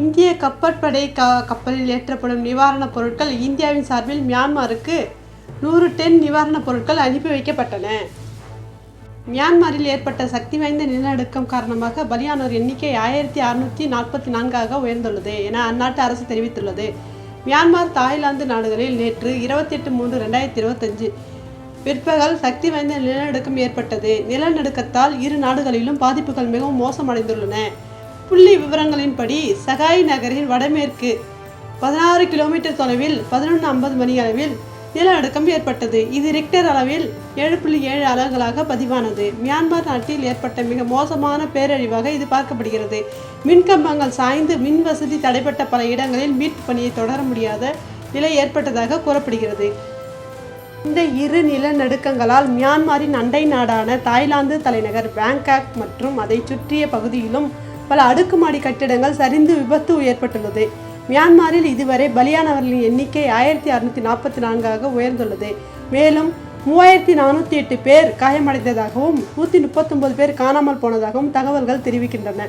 இந்திய கப்பற்படை க கப்பலில் ஏற்றப்படும் நிவாரணப் பொருட்கள் இந்தியாவின் சார்பில் மியான்மருக்கு நூறு டென் நிவாரணப் பொருட்கள் அனுப்பி வைக்கப்பட்டன. மியான்மரில் ஏற்பட்ட சக்தி வாய்ந்த நிலநடுக்கம் காரணமாக பலியானோர் எண்ணிக்கை ஆயிரத்தி அறுநூற்றி நாற்பத்தி நான்காக உயர்ந்துள்ளது என அந்நாட்டு அரசு தெரிவித்துள்ளது. மியான்மர் தாய்லாந்து நாடுகளில் நேற்று இருபத்தி எட்டு மூன்று ரெண்டாயிரத்தி இருபத்தஞ்சு பிற்பகல் சக்தி வாய்ந்த நிலநடுக்கம் ஏற்பட்டது. நிலநடுக்கத்தால் இரு நாடுகளிலும் பாதிப்புகள் மிகவும் மோசமடைந்துள்ளன. புள்ளி விவரங்களின்படி சகாய் நகரின் வடமேற்கு பதினாறு கிலோமீட்டர் தொலைவில் பதினொன்று ஐம்பது மணி அளவில் நிலநடுக்கம் ஏற்பட்டது. இது ரிக்டர் அளவில் ஏழு புள்ளி ஏழு அளவுகளாக பதிவானது. மியான்மர் நாட்டில் ஏற்பட்ட மிக மோசமான பேரழிவாக இது பார்க்கப்படுகிறது. மின்கம்பங்கள் சாய்ந்து மின் வசதி தடைப்பட்ட பல இடங்களில் மீட்பு பணியை தொடர முடியாத நிலை ஏற்பட்டதாக கூறப்படுகிறது. இந்த இரு நிலநடுக்கங்களால் மியான்மரின் அண்டை நாடான தாய்லாந்து தலைநகர் பேங்காக் மற்றும் அதை சுற்றிய பகுதியிலும் பல அடுக்குமாடி கட்டிடங்கள் சரிந்து விபத்து ஏற்பட்டுள்ளது. மியான்மரில் இதுவரை பலியானவர்களின் எண்ணிக்கை ஆயிரத்தி அறுநூத்தி நாற்பத்தி நான்காக உயர்ந்துள்ளது. மேலும் மூவாயிரத்தி நானூற்றி எட்டு பேர் காயமடைந்ததாகவும் நூற்றி முப்பத்தொன்பது பேர் காணாமல் போனதாகவும் தகவல்கள் தெரிவிக்கின்றன.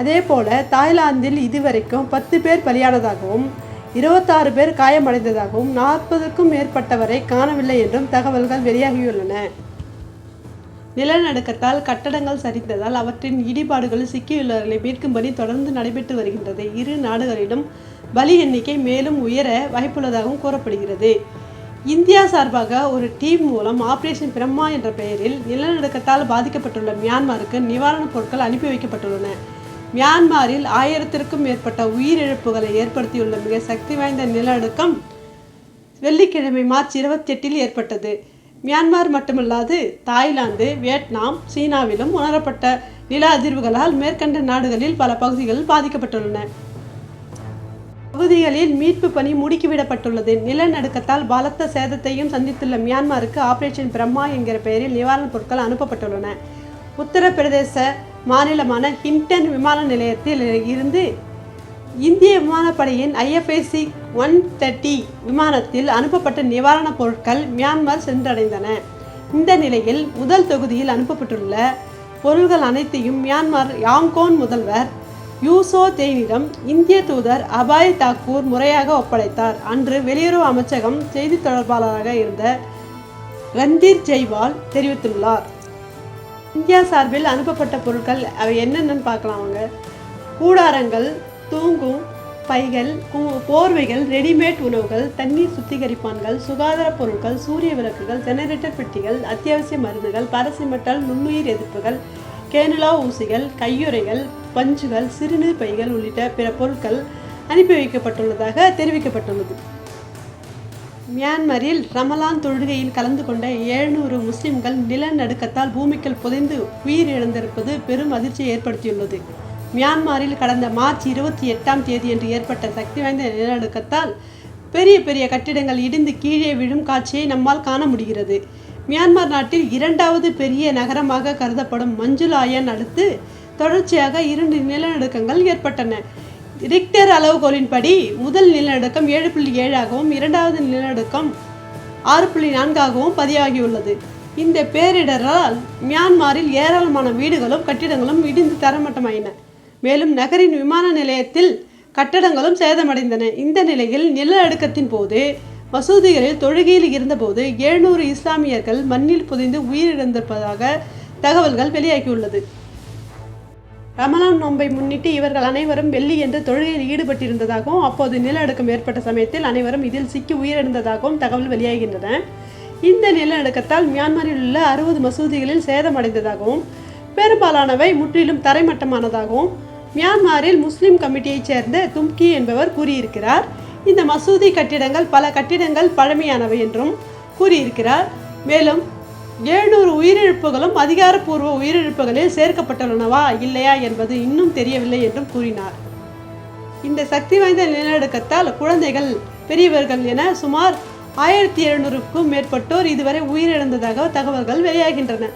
அதேபோல தாய்லாந்தில் இதுவரைக்கும் பத்து பேர் பலியானதாகவும் இருபத்தாறு பேர் காயமடைந்ததாகவும் நாற்பதுக்கும் மேற்பட்டவரை காணவில்லை என்றும் தகவல்கள் வெளியாகியுள்ளன. நிலநடுக்கத்தால் கட்டடங்கள் சரிந்ததால் அவற்றின் இடிபாடுகளில் சிக்கியுள்ளவர்களை மீட்கும்படி தொடர்ந்து நடைபெற்று வருகின்றது. இரு நாடுகளிலும் பலி எண்ணிக்கை மேலும் உயர வாய்ப்புள்ளதாகவும் கூறப்படுகிறது. இந்தியா சார்பாக ஒரு டீம் மூலம் ஆபரேஷன் பிரம்மா என்ற பெயரில் நிலநடுக்கத்தால் பாதிக்கப்பட்டுள்ள மியான்மருக்கு நிவாரணப் பொருட்கள் அனுப்பி வைக்கப்பட்டுள்ளன. மியான்மரில் ஆயிரத்திற்கும் மேற்பட்ட உயிரிழப்புகளை ஏற்படுத்தியுள்ள மிக சக்தி வாய்ந்த நிலநடுக்கம் வெள்ளிக்கிழமை மார்ச் இருபத்தி எட்டில் ஏற்பட்டது. மியான்மர் மட்டுமல்லாது தாய்லாந்து வியட்நாம் சீனாவிலும் உணரப்பட்ட நில அதிர்வுகளால் மேற்கண்ட நாடுகளில் பல பகுதிகள் பாதிக்கப்பட்டுள்ளன. பகுதிகளில் மீட்பு பணி முடுக்கிவிடப்பட்டுள்ளது. நிலநடுக்கத்தால் பலத்த சேதத்தையும் சந்தித்துள்ள மியான்மருக்கு ஆபரேஷன் பிரம்மா என்கிற பெயரில் நிவாரணப் பொருட்கள் அனுப்பப்பட்டுள்ளன. உத்தரப்பிரதேச மாநிலமான ஹிண்டன் விமான நிலையத்தில் இருந்து இந்திய விமானப்படையின் ஐஎஃப்ஐசி ஒன் தேர்ட்டி விமானத்தில் அனுப்பப்பட்ட நிவாரணப் பொருட்கள் மியான்மர் சென்றடைந்தன. இந்த நிலையில் முதல் தொகுதியில் அனுப்பப்பட்டுள்ள பொருள்கள் அனைத்தையும் மியான்மர் யாங்கோன் முதல்வர் யூசோ தேனிடம் இந்திய தூதர் அபாய் தாக்கூர் முறையாக ஒப்படைத்தார். அன்று வெளியுறவு அமைச்சகம் செய்தி தொடர்பாளராக இருந்த ரந்தீர் ஜெய்வால் தெரிவித்துள்ளார். இந்தியா சார்பில் அனுப்பப்பட்ட பொருட்கள் அவை என்னென்னு பார்க்கலாம் அவங்க கூடாரங்கள் தூங்கும் பைகள் போர்வைகள் ரெடிமேட் உணவுகள் தண்ணீர் சுத்திகரிப்பான்கள் சுகாதார பொருட்கள் சூரிய விளக்குகள் ஜெனரேட்டர் பெட்டிகள் அத்தியாவசிய மருந்துகள் பாரசிமெட்டல் நுண்ணுயிர் எதிர்ப்புகள் கேனுலா ஊசிகள் கையுறைகள் பஞ்சுகள் சிறுநீர் பைகள் உள்ளிட்ட பிற பொருட்கள் அனுப்பி வைக்கப்பட்டுள்ளதாக தெரிவிக்கப்பட்டுள்ளது. மியான்மரில் ரமலான் தொழுகையில் கலந்து கொண்ட எழுநூறு முஸ்லிம்கள் நிலநடுக்கத்தால் பூமிக்குள் புதைந்து உயிரிழந்திருப்பது பெரும் அதிர்ச்சியை ஏற்படுத்தியுள்ளது. மியான்மரில் கடந்த மார்ச் இருபத்தி எட்டாம் தேதியன்று ஏற்பட்ட சக்தி வாய்ந்த நிலநடுக்கத்தால் பெரிய பெரிய கட்டிடங்கள் இடிந்து கீழே விழும் காட்சியை நம்மால் காண முடிகிறது. மியான்மர் நாட்டில் இரண்டாவது பெரிய நகரமாக கருதப்படும் மஞ்சுலாயன் அடுத்து தொடர்ச்சியாக இரண்டு நிலநடுக்கங்கள் ஏற்பட்டன. ரிக்டர் அளவுகோலின்படி முதல் நிலநடுக்கம் ஏழு புள்ளி ஏழாகவும் இரண்டாவது நிலநடுக்கம் ஆறு புள்ளி நான்காகவும் பதிவாகியுள்ளது. இந்த பேரிடரால் மியான்மரில் ஏராளமான வீடுகளும் கட்டிடங்களும் இடிந்து தரமட்டமாயின. மேலும் நகரின் விமான நிலையத்தில் கட்டடங்களும் சேதமடைந்தன. இந்த நிலையில் நிலநடுக்கத்தின் போது மசூதிகளில் தொழுகையில் இருந்தபோது எழுநூறு இஸ்லாமியர்கள் மண்ணில் புதைந்து உயிரிழந்திருப்பதாக தகவல்கள் வெளியாகியுள்ளது. ரமலான் நோன்பை முன்னிட்டு இவர்கள் அனைவரும் வெள்ளி என்று தொழுகையில் ஈடுபட்டிருந்ததாகவும் அப்போது நிலநடுக்கம் ஏற்பட்ட சமயத்தில் அனைவரும் இதில் சிக்கி உயிரிழந்ததாகவும் தகவல் வெளியாகின்றன இந்த நிலநடுக்கத்தால் மியான்மரில் உள்ள அறுபது மசூதிகளில் சேதமடைந்ததாகவும் பெரும்பாலானவை முற்றிலும் தரைமட்டமானதாகவும் மியான்மரில் முஸ்லிம் கமிட்டியைச் சேர்ந்த தும்கி என்பவர் கூறியிருக்கிறார். இந்த மசூதி கட்டிடங்கள் பல கட்டிடங்கள் பழமையானவை என்றும் கூறியிருக்கிறார். மேலும் எழுநூறு உயிரிழப்புகளும் அதிகாரப்பூர்வ உயிரிழப்புகளில் சேர்க்கப்பட்டுள்ளனவா இல்லையா என்பது இன்னும் தெரியவில்லை என்றும் கூறினார். இந்த சக்தி வாய்ந்த நிலநடுக்கத்தால் குழந்தைகள் பெரியவர்கள் என சுமார் ஆயிரத்தி எழுநூறுக்கும் மேற்பட்டோர் இதுவரை உயிரிழந்ததாக தகவல்கள் வெளியாகின்றன.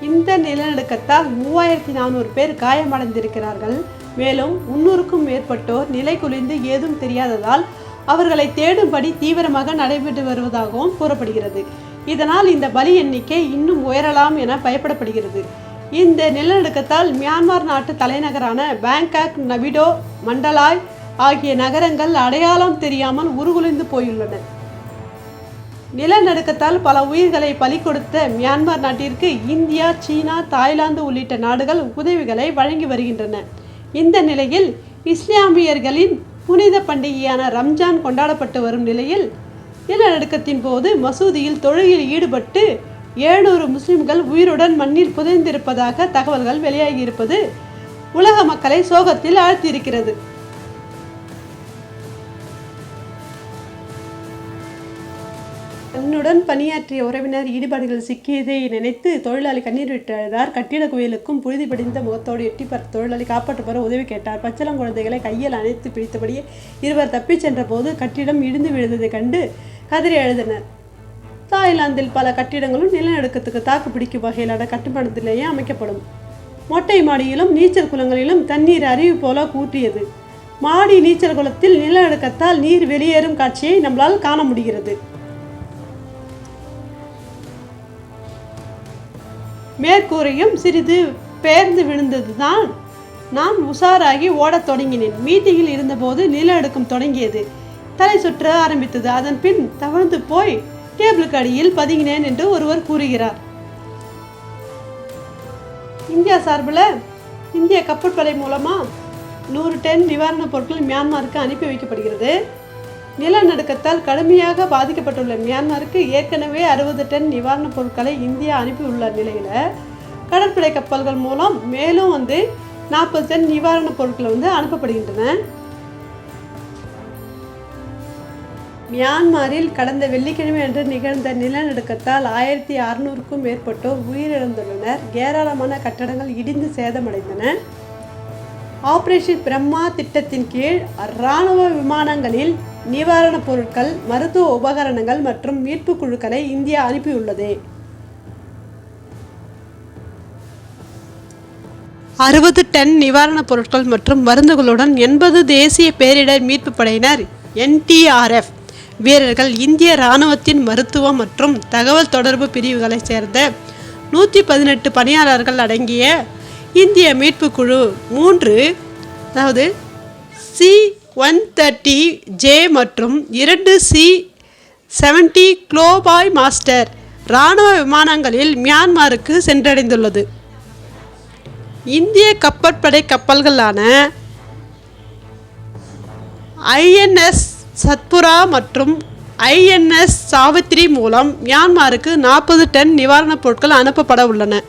இந்த நிலநடுக்கத்தால் மூவாயிரத்தி நானூறு பேர் காயமடைந்திருக்கிறார்கள். மேலும் முன்னூறுக்கும் மேற்பட்டோர் நிலை குலைந்து ஏதும் தெரியாததால் அவர்களை தேடும்படி தீவிரமாக நடைபெற்று வருவதாகவும் கூறப்படுகிறது. இதனால் இந்த பலி எண்ணிக்கை இன்னும் உயரலாம் என பயப்படப்படுகிறது. இந்த நிலநடுக்கத்தால் மியான்மர் நாட்டு தலைநகரான பேங்காக் நவிடோ மண்டலாய் ஆகிய நகரங்கள் அடையாளம் தெரியாமல் உருகுலைந்து போயுள்ளன. நிலநடுக்கத்தால் பல உயிர்களை பலி கொடுத்த மியான்மர் நாட்டிற்கு இந்தியா சீனா தாய்லாந்து உள்ளிட்ட நாடுகள் உதவிகளை வழங்கி வருகின்றன. இந்த நிலையில் இஸ்லாமியர்களின் புனித பண்டிகையான ரம்ஜான் கொண்டாடப்பட்டு வரும் நிலையில் நிலநடுக்கத்தின் போது மசூதியில் தொழுகையில் ஈடுபட்டு ஏழுநூறு முஸ்லிம்கள் உயிருடன் மண்ணில் புதைந்திருப்பதாக தகவல்கள் வெளியாகியிருப்பது உலக மக்களை சோகத்தில் ஆழ்த்தியிருக்கிறது. தன்னுடன் பணியாற்றிய உறவினர் ஈடுபாடுகள் சிக்கியதை நினைத்து தொழிலாளி கண்ணீர் விட்டு கட்டிட கோயிலுக்கும் புழுதி படிந்த முகத்தோடு எட்டி பார்த்த தொழிலாளி காப்பாற்றுமாறு உதவி கேட்டார். பச்சளம் குழந்தைகளை கையில் அணைத்து பிடித்தபடியே இருவர் தப்பிச் சென்ற போது கட்டிடம் இடிந்து விழுந்ததைக் கண்டு கதறி எழுதினர் தாய்லாந்தில் பல கட்டிடங்களும் நிலநடுக்கத்துக்கு தாக்கு பிடிக்கும் வகையிலான கட்டுமானத்திலேயே அமைக்கப்படும். மொட்டை மாடியிலும் நீச்சல் குளங்களிலும் தண்ணீர் அருவி போல கூட்டியது. மாடி நீச்சல் குளத்தில் நிலநடுக்கத்தால் நீர் வெளியேறும் காட்சியை நம்மளால் காண முடிகிறது. மேற்கூரையும் சிறிது பெயர்ந்து விழுந்ததுதான் நான் உஷாராகி ஓடத் தொடங்கினேன். மீட்டிங்கில் இருந்தபோது நிலநடுக்கம் தொடங்கியது. தலை சுற்ற ஆரம்பித்தது. அதன் பின் தவழ்ந்து போய் டேபிளுக்கு அடியில் பதுங்கினேன் என்று ஒருவர் கூறுகிறார். இந்தியா சார்பில் இந்திய கப்பற்படை மூலமாக நூறு டன் நிவாரணப் பொருட்கள் மியான்மருக்கு அனுப்பி வைக்கப்படுகிறது. நிலநடுக்கத்தால் கடுமையாக பாதிக்கப்பட்டுள்ள மியான்மருக்கு ஏற்கனவே அறுபது டன் நிவாரணப் பொருட்களை இந்தியா அனுப்பியுள்ள நிலையில் கடற்படை கப்பல்கள் மூலம் மேலும் வந்து நாற்பது டன் நிவாரணப் பொருட்கள் வந்து அனுப்பப்படுகின்றன. மியான்மரில் கடந்த வெள்ளிக்கிழமை அன்று நிகழ்ந்த நிலநடுக்கத்தால் ஆயிரத்தி அறுநூறுக்கும் மேற்பட்டோர் உயிரிழந்துள்ளனர். ஏராளமான கட்டடங்கள் இடிந்து சேதமடைந்தன. ஆபரேஷன் பிரம்மா திட்டத்தின் கீழ் இராணுவ விமானங்களில் நிவாரணப் பொருட்கள் மருத்துவ உபகரணங்கள் மற்றும் மீட்புக் குழுக்களை இந்தியா அனுப்பியுள்ளது. அறுபது டன் நிவாரணப் பொருட்கள் மற்றும் மருந்துகளுடன் எண்பது தேசிய பேரிடர் மீட்பு படையினர் என்டிஆர்எஃப் வீரர்கள் இந்திய இராணுவத்தின் மருத்துவம் மற்றும் தகவல் தொடர்பு பிரிவுகளைச் சேர்ந்த நூற்றி பதினெட்டு பணியாளர்கள் அடங்கிய இந்திய மீட்புக் குழு மூன்று அதாவது சி ஒன் தேர்ட்டி ஜே மற்றும் இரண்டு சி செவன்டி குளோபாய் மாஸ்டர் இராணுவ விமானங்களில் மியான்மருக்கு சென்றடைந்துள்ளது. இந்திய கப்பற்படை கப்பல்களான ஐஎன்எஸ் சத்புரா மற்றும் ஐஎன்எஸ் சாவித்ரி மூலம் மியான்மருக்கு நாற்பது டன் நிவாரணப் பொருட்கள் அனுப்பப்பட உள்ளன.